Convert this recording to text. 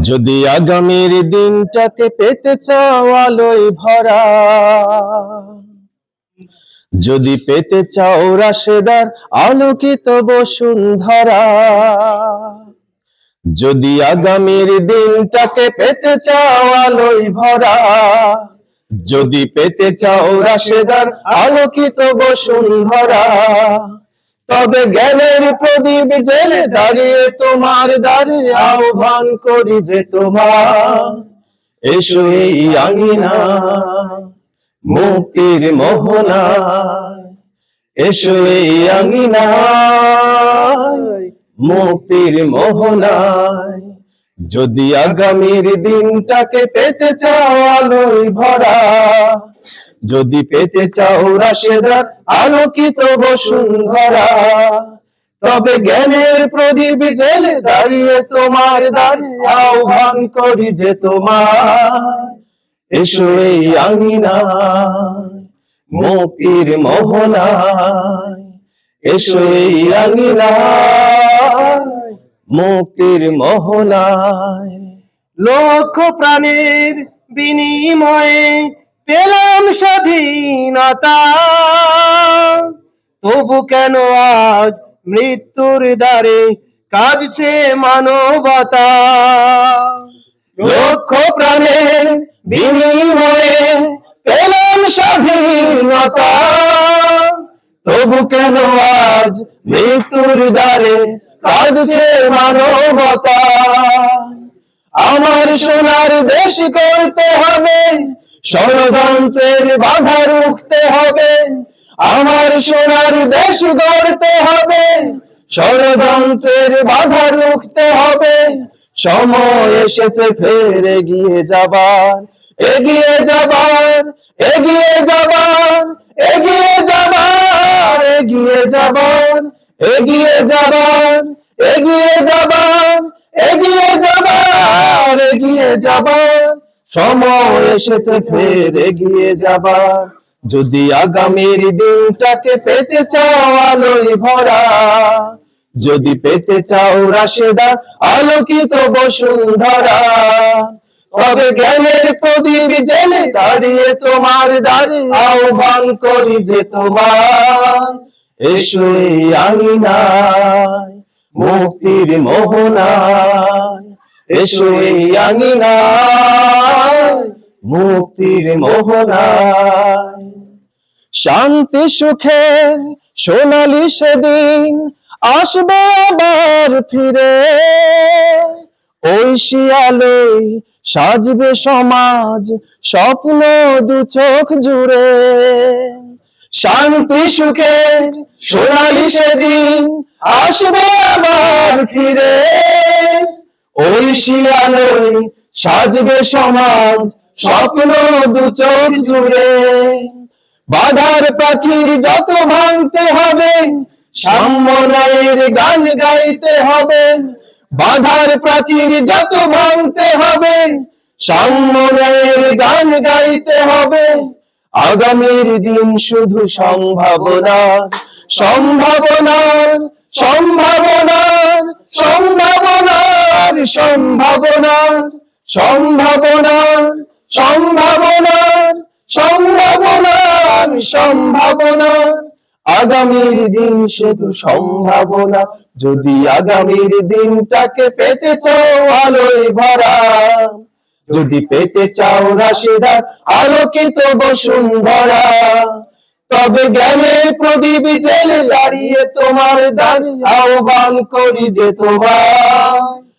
যদি আগামীর দিনটাকে পেতে চাও আলোয় ভরা, যদি পেতে চাও রাশেদার আলোকিত বসুন্ধরা, যদি আগামীর দিনটাকে পেতে চাও আলোয় ভরা, যদি পেতে চাও রাশেদার আলোকিত বসুন্ধরা তবে জ্ঞানের প্রদীপ জেলে দাঁড়িয়ে তোমার দাঁড়িয়ে আহ্বান করি যে তোমার। এসো এই আঙিনা, মুক্তির মোহনা। এসো এই আঙিনায় মুক্তির মোহনায় যদি আগামীর দিনটাকে পেতে চাও ভরা যদি পেতে চাও রাশেদার আলোকিত বসুন্ধরা। তবে জ্ঞানের প্রদীপ জেলে দাঁড়িয়ে তোমার দাঁড়িয়ে আহ্বান করি যে তোমার। এসো এই আঙিনায় মুক্তির মোহনায়। এসো এই আঙিনায় মুক্তির মোহনায়। লক্ষ প্রাণের বিনিময়ে পেলাম স্বাধীনতা। তবু কেন আজ মৃত্যুর দ্বারে কাঁদছে মানবতা? লক্ষ প্রাণের বিনিময়ে পেলাম স্বাধীনতা। তবু কেন আজ মৃত্যুর দ্বারে কাঁদছে মানবতা? আমার সোনার দেশ করতে হবে ষড়যন্ত্রের বাধা রুখতে হবে। আমার সোনার দেশ গড়তে হবে। ষড়যন্ত্রের বাধা রুখতে হবে। সময় এসেছে ফের এগিয়ে যাবার। এগিয়ে যাবার এগিয়ে যাবার এগিয়ে যাবার এগিয়ে যাবার এগিয়ে যাবার এগিয়ে যাবার এগিয়ে যাবার এগিয়ে যাবার। সময় এসেছে, ফের এগিয়ে যাবার যদি আগামীর দিনটাকে পেতে চাও আলোয় ভরা, যদি পেতে চাও রাশেদা, আলোকিত বসুন্ধরা, তবে জ্ঞানের প্রদীপ জেলে দাঁড়িয়ে তোমার দাঁড়িয়ে আহ্বান করি যে তোমার এসো এই আঙিনায়, মুক্তির মোহনায়, এসো এই আঙিনায়। মুক্তির মোহনায়। শান্তি সুখের সোনালি সেদিন আসবে আবার ফিরে। ওই শিয়ালোই সাজবে সমাজ স্বপ্ন দু চোখ জুড়ে। শান্তি সুখের সোনালি সেদিন আসবে আবার ফিরে। ওই শিয়ালোই সাজবে সমাজ স্বপ্ন দু জুড়ে। বাধার প্রাচীর যত ভাঙতে হবে সাম্যের গান গাইতে হবে। বাধার প্রাচীর যত ভাঙতে হবে সাম্যের গান গাইতে হবে। আগামীর দিন শুধু সম্ভাবনার সম্ভাবনার সম্ভাবনার সম্ভাবনার সম্ভাবনার সম্ভাবনার। সম্ভাবনার সম্ভাবনার সম্ভাবনার। আগামীর দিন শুধু সম্ভাবনা, যদি আগামীর দিনটাকে পেতে চাও আলোয় ভরা। যদি পেতে চাও রাশেদা, আলোকিত বসুন্ধরা। তবে জ্ঞানের প্রদীপ জেলে দাঁড়িয়ে তোমার দাঁড়িয়ে আহ্বান করি যে তোমার।